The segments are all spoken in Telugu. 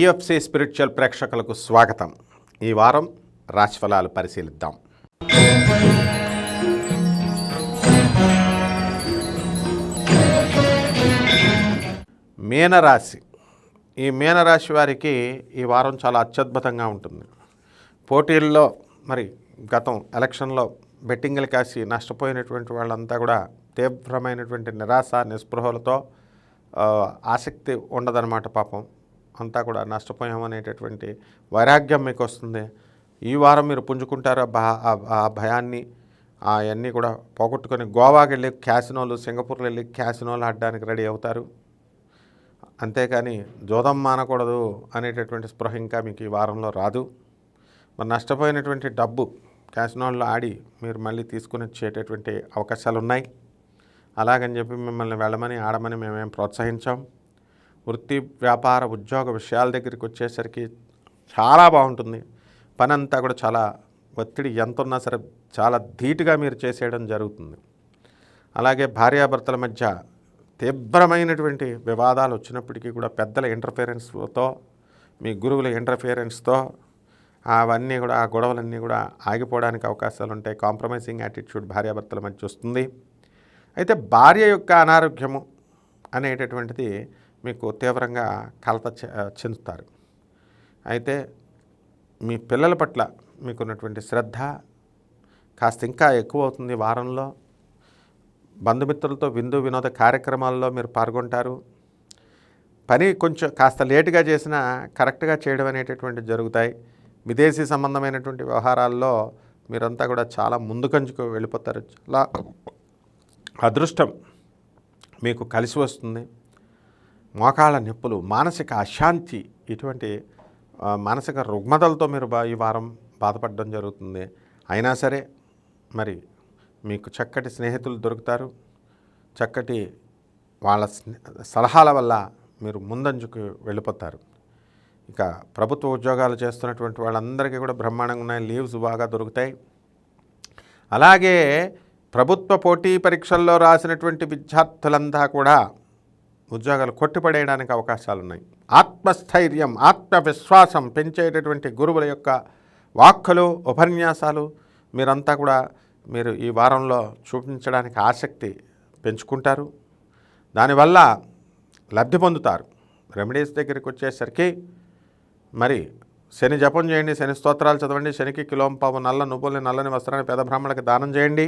పిఎఫ్సి స్పిరిచువల్ ప్రేక్షకులకు స్వాగతం. ఈ వారం రాశిఫలాలు పరిశీలిద్దాం. మీనరాశి. ఈ మీనరాశి వారికి ఈ వారం చాలా అత్యద్భుతంగా ఉంటుంది. పోటీల్లో మరి గతం ఎలక్షన్లో బెట్టింగ్లు కాసి నష్టపోయినటువంటి వాళ్ళంతా కూడా తీవ్రమైనటువంటి నిరాశ నిస్పృహలతో ఆసక్తి ఉండదన్నమాట పాపం. అంతా కూడా నష్టపోయామనేటటువంటి వైరాగ్యం మీకు వస్తుంది ఈ వారం మీరు పుంజుకుంటారు? ఆ ఆ- ఆ భయాన్ని అవన్నీ కూడా పోగొట్టుకొని గోవాకి వెళ్ళి క్యాసినోలు సింగపూర్లో వెళ్ళి క్యాసినోలు ఆడడానికి రెడీ అవుతారు. అంతేకాని జోదం మానకూడదు అనేటటువంటి స్పృహ ఇంకా మీకు ఈ వారంలో రాదు. మరి నష్టపోయినటువంటి డబ్బు క్యాసినోల్లో ఆడి మీరు మళ్ళీ తీసుకుని వచ్చేటటువంటి అవకాశాలు ఉన్నాయి అలాగని చెప్పి మిమ్మల్ని వెళ్ళమని ఆడమని మేమేం ప్రోత్సహించాం. వృత్తి వ్యాపార ఉద్యోగ విషయాల దగ్గరికి వచ్చేసరికి చాలా బాగుంటుంది. పని అంతా కూడా చాలా ఒత్తిడి ఎంత ఉన్నా సరే చాలా ధీటుగా మీరు చేసేయడం జరుగుతుంది. అలాగే భార్యాభర్తల మధ్య తీవ్రమైనటువంటి వివాదాలు వచ్చినప్పటికీ కూడా పెద్దల ఇంటర్ఫిరెన్స్తో మీ గురువుల ఇంటర్ఫిరెన్స్తో అవన్నీ కూడా ఆ గొడవలన్నీ కూడా ఆగిపోవడానికి అవకాశాలు ఉంటాయి కాంప్రమైజింగ్ యాటిట్యూడ్ భార్యాభర్తల మధ్య వస్తుంది. అయితే భార్య యొక్క అనారోగ్యము అనేటటువంటిది మీకు తీవ్రంగా కలత చె- చెందుతారు. అయితే మీ పిల్లల పట్ల మీకున్నటువంటి శ్రద్ధ కాస్త ఇంకా ఎక్కువ అవుతుంది వారంలో. బంధుమిత్రులతో విందు వినోద కార్యక్రమాల్లో మీరు పాల్గొంటారు. పని కొంచెం కాస్త లేటుగా చేసినా కరెక్ట్గా చేయడం అనేటటువంటి జరుగుతాయి. విదేశీ సంబంధమైనటువంటి వ్యవహారాల్లో మీరంతా కూడా చాలా ముందుకంచుకు వెళ్ళిపోతారు. చాలా అదృష్టం మీకు కలిసి వస్తుంది. మోకాళ్ళ నొప్పులు మానసిక అశాంతి ఇటువంటి మానసిక రుగ్మతలతో మీరు బా ఈ వారం బాధపడడం జరుగుతుంది. అయినా సరే మరి మీకు చక్కటి స్నేహితులు దొరుకుతారు. చక్కటి వాళ్ళ స్నే- సలహాల వల్ల మీరు ముందంజుకు వెళ్ళిపోతారు. ఇక ప్రభుత్వ ఉద్యోగాలు చేస్తున్నటువంటి వాళ్ళందరికీ కూడా బ్రహ్మాండంగా ఉన్నాయి. లీవ్స్ బాగా దొరుకుతాయి. అలాగే ప్రభుత్వ పోటీ పరీక్షల్లో రాసినటువంటి విద్యార్థులంతా కూడా ఉద్యోగాలు కొట్టిపడేయడానికి అవకాశాలు ఉన్నాయి ఆత్మస్థైర్యం ఆత్మవిశ్వాసం పెంచేటటువంటి గురువుల యొక్క వాక్కులు ఉపన్యాసాలు మీరంతా కూడా మీరు ఈ వారంలో చూపించడానికి ఆసక్తి పెంచుకుంటారు. దానివల్ల లబ్ధి పొందుతారు. రెమెడీస్ దగ్గరికి వచ్చేసరికి మరి శని జపం చేయండి శని స్తోత్రాలు చదవండి శనికి కిలోంపావు నల్ల నువ్వుల్ని నల్లని వస్త్రాన్ని పెద్ద బ్రాహ్మణులకు దానం చేయండి.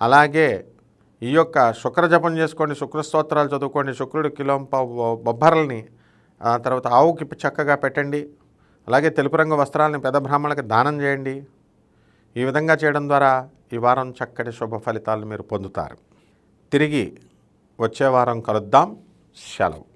అలాగే ఈ యొక్క శుక్ర జపం చేసుకోండి శుక్ర స్తోత్రాలు చదువుకోండి శుక్రుడు కిలోం బొబ్బర్లని ఆ తర్వాత ఆవుకి చక్కగా పెట్టండి. అలాగే తెలుపు రంగు వస్త్రాలని పెద్ద బ్రాహ్మణులకు దానం చేయండి. ఈ విధంగా చేయడం ద్వారా ఈ వారం చక్కటి శుభ ఫలితాలు మీరు పొందుతారు. తిరిగి వచ్చే వారం కలుద్దాం. సెలవు.